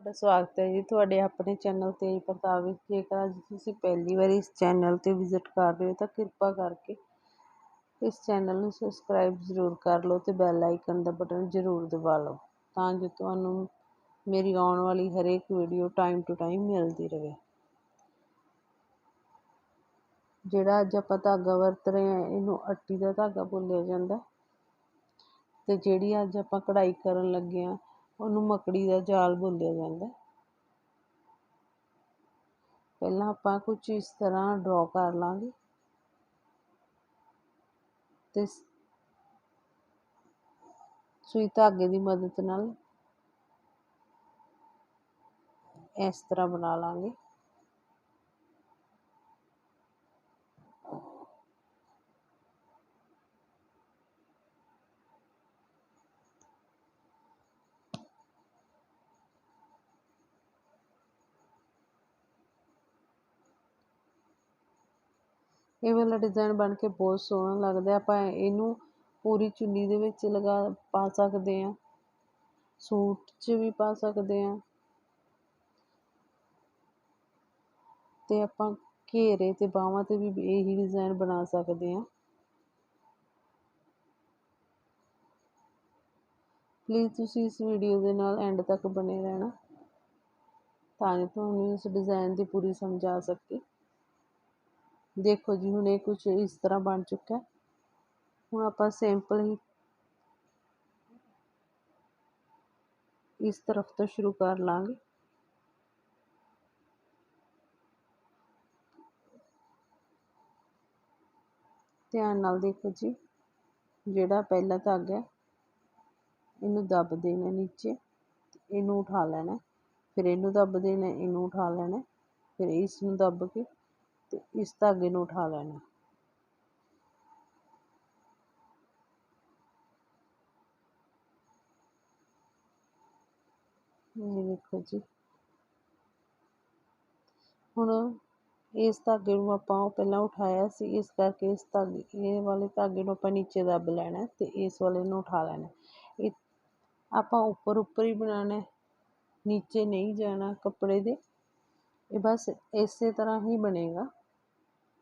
ਤੁਹਾਡਾ ਸਵਾਗਤ ਹੈ ਜੀ। ਤੁਹਾਡੇ ਆਪਣੇ ਚੈਨਲ ਤੇਜ ਪ੍ਰਤਾਪ ਵਿੱਚ ਜੇਕਰ ਅੱਜ ਤੁਸੀਂ ਪਹਿਲੀ ਵਾਰੀ ਇਸ ਚੈਨਲ 'ਤੇ ਵਿਜ਼ਿਟ ਕਰ ਰਹੇ ਹੋ ਤਾਂ ਕਿਰਪਾ ਕਰਕੇ ਇਸ ਚੈਨਲ ਨੂੰ ਸਬਸਕ੍ਰਾਈਬ ਜ਼ਰੂਰ ਕਰ ਲਓ ਅਤੇ ਬੈਲ ਆਈਕਨ ਦਾ ਬਟਨ ਜ਼ਰੂਰ ਦਬਾ ਲਓ ਤਾਂ ਜੋ ਤੁਹਾਨੂੰ ਮੇਰੀ ਆਉਣ ਵਾਲੀ ਹਰੇਕ ਵੀਡੀਓ ਟਾਈਮ ਟੂ ਟਾਈਮ ਮਿਲਦੀ ਰਹੇ। ਜਿਹੜਾ ਅੱਜ ਆਪਾਂ ਧਾਗਾ ਵਰਤ ਰਹੇ ਹਾਂ, ਇਹਨੂੰ ਅੱਟੀ ਦਾ ਧਾਗਾ ਬੋਲਿਆ ਜਾਂਦਾ। ਅਤੇ ਜਿਹੜੀ ਅੱਜ ਆਪਾਂ ਕਢਾਈ ਕਰਨ ਲੱਗੇ ਹਾਂ ਉਹਨੂੰ ਮੱਕੜੀ ਦਾ ਜਾਲ ਬੋਲਿਆ ਜਾਂਦਾ ਪਹਿਲਾਂ ਆਪਾਂ ਕੁਝ ਇਸ ਤਰ੍ਹਾਂ ਡਰਾ ਕਰ ਲਾਂਗੇ। ਤੇ ਸੂਈ ਧਾਗੇ ਦੀ ਮਦਦ ਨਾਲ ਇਸ ਤਰ੍ਹਾਂ ਬਣਾ ਲਾਂਗੇ। ਇਹ ਵਾਲਾ ਡਿਜ਼ਾਇਨ ਬਣ ਕੇ ਬਹੁਤ ਸੋਹਣਾ ਲੱਗਦਾ ਆਪਾਂ ਇਹਨੂੰ ਪੂਰੀ ਚੁੰਨੀ ਦੇ ਵਿੱਚ ਲਗਾ ਪਾ ਸਕਦੇ ਹਾਂ। ਸੂਟ 'ਚ ਵੀ ਪਾ ਸਕਦੇ ਹਾਂ। ਤੇ ਆਪਾਂ ਘੇਰੇ ਤੇ ਬਾਹਾਂ ਤੇ ਵੀ ਇਹੀ ਡਿਜ਼ਾਇਨ ਬਣਾ ਸਕਦੇ ਹਾਂ। ਪਲੀਜ਼ ਤੁਸੀਂ ਇਸ ਵੀਡੀਓ ਦੇ ਨਾਲ ਐਂਡ ਤੱਕ ਬਣੇ ਰਹਿਣਾ। ਤਾਂ ਜੋ ਤੁਹਾਨੂੰ ਇਸ ਡਿਜ਼ਾਇਨ ਦੀ ਪੂਰੀ ਸਮਝ ਆ ਸਕੇ। ਦੇਖੋ ਜੀ, ਹੁਣ ਇਹ ਕੁਝ ਇਸ ਤਰ੍ਹਾਂ ਬਣ ਚੁੱਕਾ ਹੁਣ ਆਪਾਂ ਸਿੰਪਲ ਹੀ ਇਸ ਤਰਫ ਤੋਂ ਸ਼ੁਰੂ ਕਰ ਲਾਂਗੇ। ਧਿਆਨ ਨਾਲ ਦੇਖੋ ਜੀ, ਜਿਹੜਾ ਪਹਿਲਾ ਧਾਗਾ ਇਹਨੂੰ ਦੱਬ ਦੇਣਾ ਨੀਚੇ, ਇਹਨੂੰ ਉਠਾ ਲੈਣਾ ਫਿਰ ਇਹਨੂੰ ਦੱਬ ਦੇਣਾ ਇਹਨੂੰ ਉਠਾ ਲੈਣਾ ਫਿਰ ਇਸ ਨੂੰ ਦੱਬ ਕੇ ਤੇ ਇਸ ਧਾਗੇ ਨੂੰ ਉਠਾ ਲੈਣਾ ਇਹ ਦੇਖੋ ਜੀ ਹੁਣ ਇਸ ਧਾਗੇ ਨੂੰ ਆਪਾਂ ਪਹਿਲਾਂ ਉਠਾਇਆ ਸੀ ਇਸ ਕਰਕੇ ਇਸ ਧਾਗੇ ਇਹ ਵਾਲੇ ਧਾਗੇ ਨੂੰ ਆਪਾਂ ਨੀਚੇ ਦੱਬ ਲੈਣਾ ਤੇ ਇਸ ਵਾਲੇ ਨੂੰ ਉਠਾ ਲੈਣਾ ਇਹ ਆਪਾਂ ਉੱਪਰ ਉੱਪਰ ਹੀ ਬਣਾਉਣਾ ਨੀਚੇ ਨਹੀਂ ਜਾਣਾ ਕੱਪੜੇ ਦੇ ਇਹ ਬਸ ਇਸੇ ਤਰ੍ਹਾਂ ਹੀ ਬਣੇਗਾ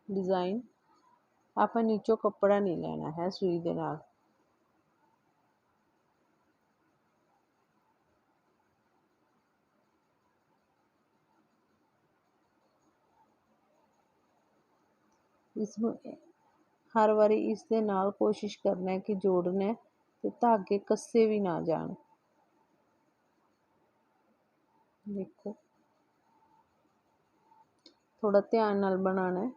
ਡਿਜ਼ਾਈਨ ਆਪਾਂ ਨੀਚੋਂ ਕੱਪੜਾ ਨਹੀਂ ਲੈਣਾ ਹੈ ਸੂਈ ਦੇ ਨਾਲ ਇਸ ਨੂੰ ਹਰ ਵਾਰੀ ਇਸ ਦੇ ਨਾਲ ਕੋਸ਼ਿਸ਼ ਕਰਨਾ ਹੈ ਕਿ ਜੋੜਨਾ ਤੇ ਧਾਗੇ ਕੱਸੇ ਵੀ ਨਾ ਜਾਣ ਦੇਖੋ ਥੋੜਾ ਧਿਆਨ ਨਾਲ ਬਣਾਉਣਾ ਹੈ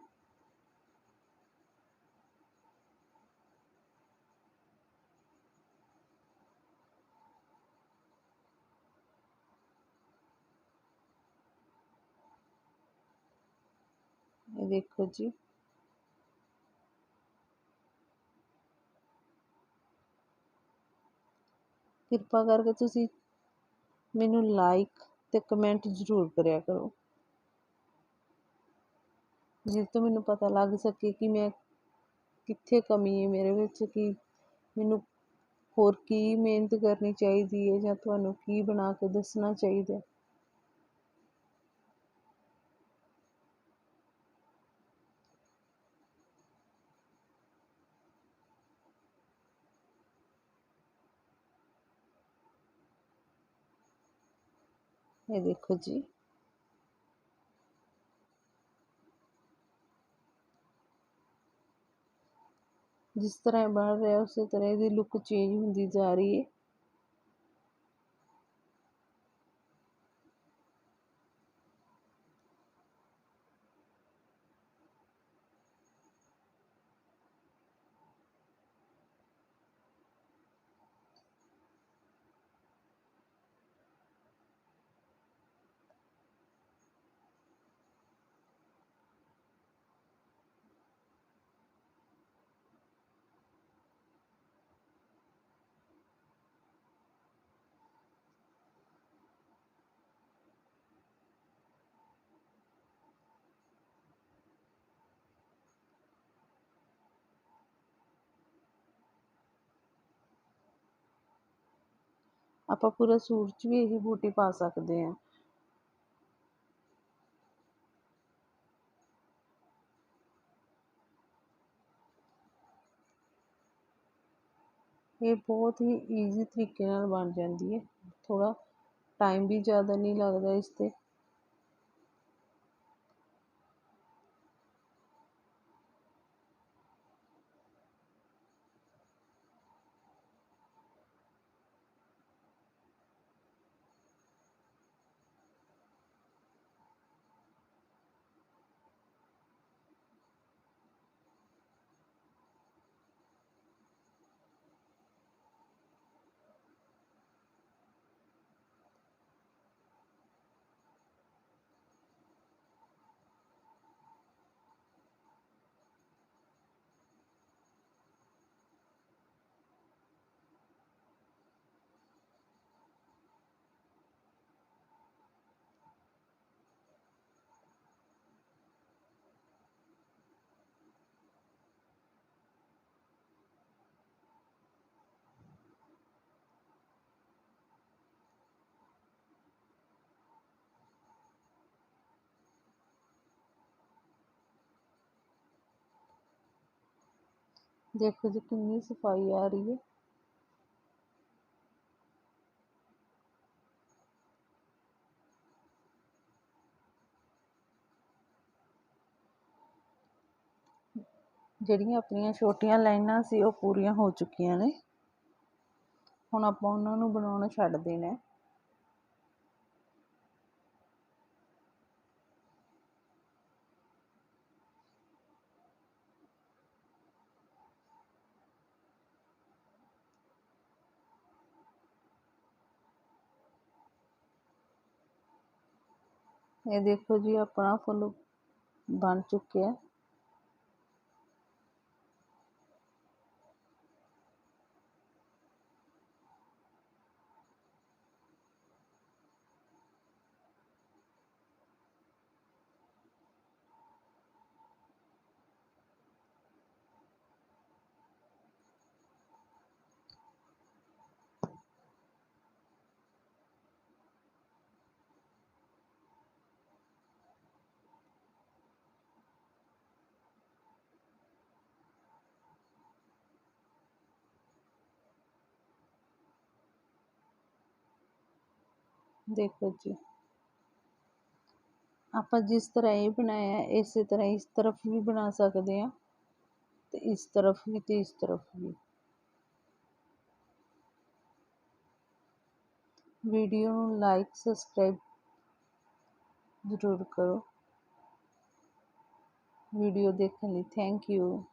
ਦੇਖੋ ਜੀ। ਕਿਰਪਾ ਕਰਕੇ ਤੁਸੀਂ ਮੈਨੂੰ ਲਾਈਕ ਤੇ ਕਮੈਂਟ ਜ਼ਰੂਰ ਕਰਿਆ ਕਰੋ। ਜਿਸ ਤੋਂ ਮੈਨੂੰ ਪਤਾ ਲੱਗ ਸਕੇ ਕਿ ਮੈਂ ਕਿੱਥੇ ਕਮੀ ਹੈ ਮੇਰੇ ਵਿੱਚ, ਕਿ ਮੈਨੂੰ ਹੋਰ ਕੀ ਮਿਹਨਤ ਕਰਨੀ ਚਾਹੀਦੀ ਹੈ ਜਾਂ ਤੁਹਾਨੂੰ ਕੀ ਬਣਾ ਕੇ ਦੱਸਣਾ ਚਾਹੀਦਾ ਇਹ ਦੇਖੋ ਜੀ ਜਿਸ ਤਰ੍ਹਾਂ ਬਣ ਰਿਹਾ ਉਸੇ ਤਰ੍ਹਾਂ ਇਹਦੀ ਲੁੱਕ ਚੇਂਜ ਹੁੰਦੀ ਜਾ ਰਹੀ ਹੈ आप पूरा सूट भी यही बूटी पा सकते हैं ये बहुत ही ईजी तरीके बन जाती है थोड़ा टाइम भी ज़्यादा नहीं लगता इसते ਦੇਖੋ ਜੀ ਕਿੰਨੀ ਸਫਾਈ ਆ ਰਹੀ ਹੈ ਜਿਹੜੀਆਂ ਆਪਣੀਆਂ ਛੋਟੀਆਂ ਲਾਈਨਾਂ ਸੀ ਉਹ ਪੂਰੀਆਂ ਹੋ ਚੁੱਕੀਆਂ ਨੇ ਹੁਣ ਆਪਾਂ ਉਹਨਾਂ ਨੂੰ ਬਣਾਉਣਾ ਛੱਡ ਦੇਣਾ ਇਹ ਦੇਖੋ ਜੀ ਆਪਣਾ ਫੁੱਲ ਬਣ ਚੁੱਕਿਆ। ਦੇਖੋ ਜੀ ਆਪਾਂ ਜਿਸ ਤਰ੍ਹਾਂ ਇਹ ਬਣਾਇਆ ਇਸੇ ਤਰ੍ਹਾਂ ਇਸ ਤਰਫ ਵੀ ਬਣਾ ਸਕਦੇ ਹਾਂ ਤੇ ਇਸ ਤਰਫ ਵੀ ਤੇ ਇਸ ਤਰਫ ਵੀ ਵੀਡੀਓ ਨੂੰ ਲਾਈਕ ਸਬਸਕ੍ਰਾਈਬ ਜ਼ਰੂਰ ਕਰੋ ਵੀਡੀਓ ਦੇਖਣ ਲਈ ਥੈਂਕ ਯੂ